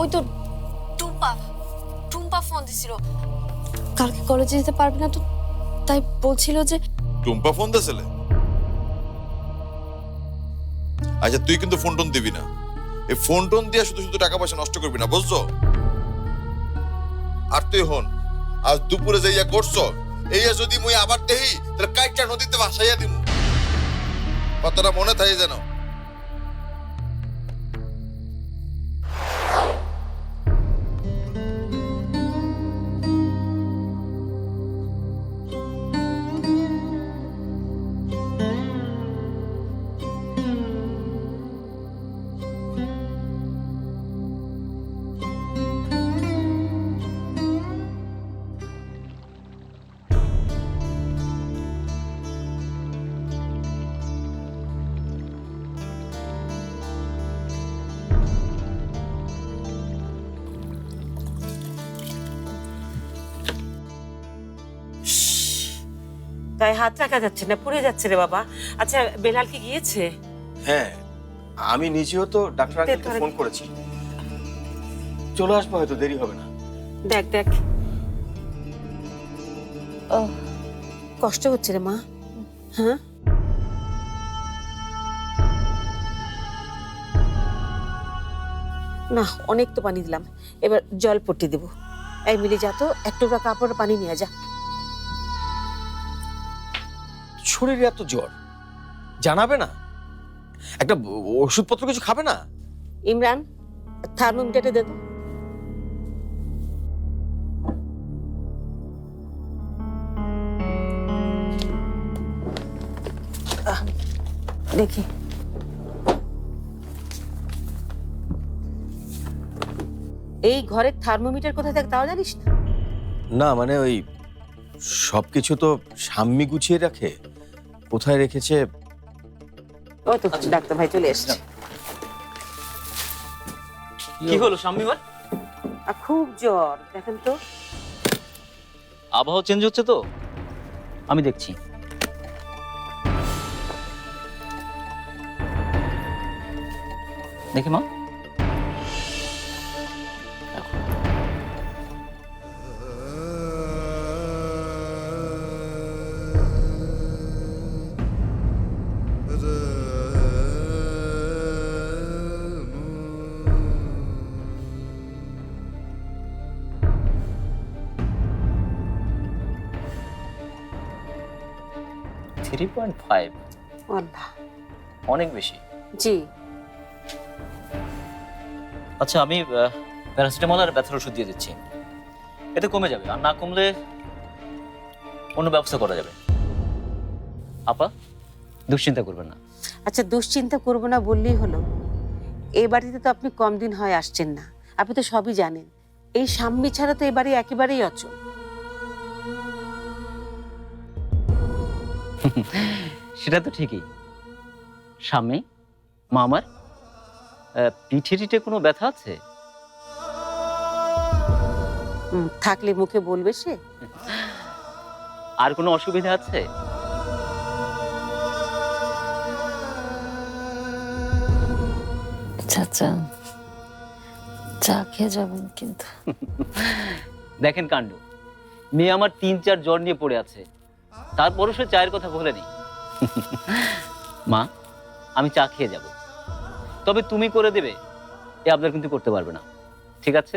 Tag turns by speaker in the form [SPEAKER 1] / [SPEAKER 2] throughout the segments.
[SPEAKER 1] ওই তো টুম্পা টুম্পা ফোন দিছিল। কালকে কলেজে যেতে পারবি না তো, তাই বলছিল যে
[SPEAKER 2] টুম্পা ফোন দিয়েছিলে? আচ্ছা তুই কিন্তু ফোন টোন দিবি না। এই ফোন টোন দিয়ে শুধু শুধু টাকা পয়সা নষ্ট করবি না, বুঝছ? আর তুই হন, আজ দুপুরে যে ইয়া করছ এইয়া যদি মুই আবার দেহি, তাহলে কাইটটা নদীতে ভাসাইয়া দিমু। কথাটা মনে থাকে যেন।
[SPEAKER 3] গায়ে হাত রাখা যাচ্ছে না পুড়ে যাচ্ছে রে বাবা। আচ্ছা বেলাল কি গিয়েছে?
[SPEAKER 4] হ্যাঁ আমি নিজেও তো ডাক্তার আঙ্কেলকে ফোন করেছি। চলে আসব হয়তো দেরি হবে না।
[SPEAKER 3] দেখ দেখ। ও কষ্ট হচ্ছে রে মা। হ্যাঁ? না অনেক তো পানি দিলাম। এবার জল পট্টি দেবো। এই মিলি যা তো এক টুকরা কাপড় পানি নিয়ে যা।
[SPEAKER 4] শরীরে এত জ্বর? জানাবে না? একটা ওষুধপত্র কিছু খাবে না?
[SPEAKER 3] ইমরান থার্মোমিটারটা দে দেখি। এই ঘরের থার্মোমিটার কোথায় থাকে তাও জানিস না?
[SPEAKER 4] না মানে ওই সবকিছু তো সাম্মি গুছিয়ে রাখে। কোথায় রেখেছে?
[SPEAKER 3] ও তো ডাক্তার ভাই চলে এসছে।
[SPEAKER 5] কি হলো শাম্মিমার
[SPEAKER 3] আর খুব জ্বর দেখেন তো।
[SPEAKER 5] আবহাওয়া চেঞ্জ হচ্ছে তো? আমি দেখছি। দেখি মা থ্রি পয়েন্ট ফাইভ
[SPEAKER 3] আল্লাহ
[SPEAKER 5] অনেক বেশি।
[SPEAKER 3] জি।
[SPEAKER 5] আচ্ছা আমি প্যারাসিটামল আর ব্যথার ওষুধ দিয়ে দিচ্ছি। এতে কমে যাবে আর না কমলে অন্য ব্যবস্থা করা যাবে। আপা দুশ্চিন্তা করবেন না।
[SPEAKER 3] আচ্ছা দুশ্চিন্তা করব না বললেই হলো। এই বাড়িতে তো আপনি কম দিন হয় আসছেন না। আপনি তো সবই জানেন। এই সাম্মি ছাড়া তো এই বাড়ি একেবারেই অচল।
[SPEAKER 5] সেটা তো ঠিকই। স্বামী মামার আহ, পিঠে টিঠে কোনো ব্যথা আছে?
[SPEAKER 3] হুম, থাকলে মুখে বলবে সে?
[SPEAKER 5] আর কোনো অসুবিধা আছে?
[SPEAKER 1] চাচা চা খেয়ে যাবেন কিন্তু।
[SPEAKER 5] দেখেন কাণ্ড মেয়ে আমার তিন চার জ্বর নিয়ে পড়ে আছে। তারপরও সে চায়ের কথা বলেনি মা, আমি চা খেয়ে যাব। তবে তুমি করে দেবে, এ আপনার কিন্তু করতে পারবে না। ঠিক আছে?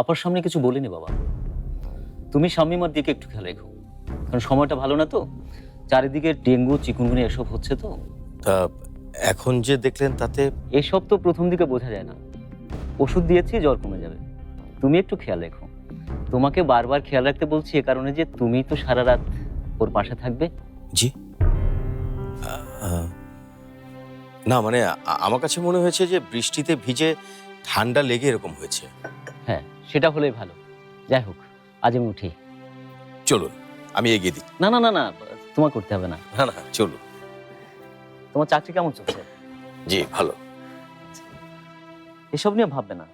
[SPEAKER 5] আপার সামনে কিছু বলিনি বাবা। তুমি শামিমার দিকে একটু খেয়াল রেখো। কারণ সময়টা ভালো না তো। চারিদিকে ডেঙ্গু চিকুনগুনি এসব হচ্ছে তো।
[SPEAKER 4] তা এখন যে দেখলেন তাতে?
[SPEAKER 5] এসব তো প্রথম দিকে বোঝা যায় না। ওষুধ দিয়েছি জ্বর কমে যাবে। তুমি একটু খেয়াল রেখো। তোমাকে বারবার খেয়াল রাখতে বলছি এ কারণে যে তুমি তো সারা রাত ওর পাশে থাকবে।
[SPEAKER 4] জি। না মানে আমার কাছে মনে হয়েছে যে বৃষ্টিতে ভিজে ঠান্ডা লেগে এরকম হয়েছে।
[SPEAKER 5] হ্যাঁ সেটা হলেই ভালো। যাই হোক আজ আমি উঠি।
[SPEAKER 4] চলুন আমি এগিয়ে দিই।
[SPEAKER 5] না না না না তোমার করতে হবে না।
[SPEAKER 4] না না চলুন।
[SPEAKER 5] তোমার চাকরি কেমন চলছে?
[SPEAKER 4] জি ভালো।
[SPEAKER 5] এসব নিয়ে ভাববে না।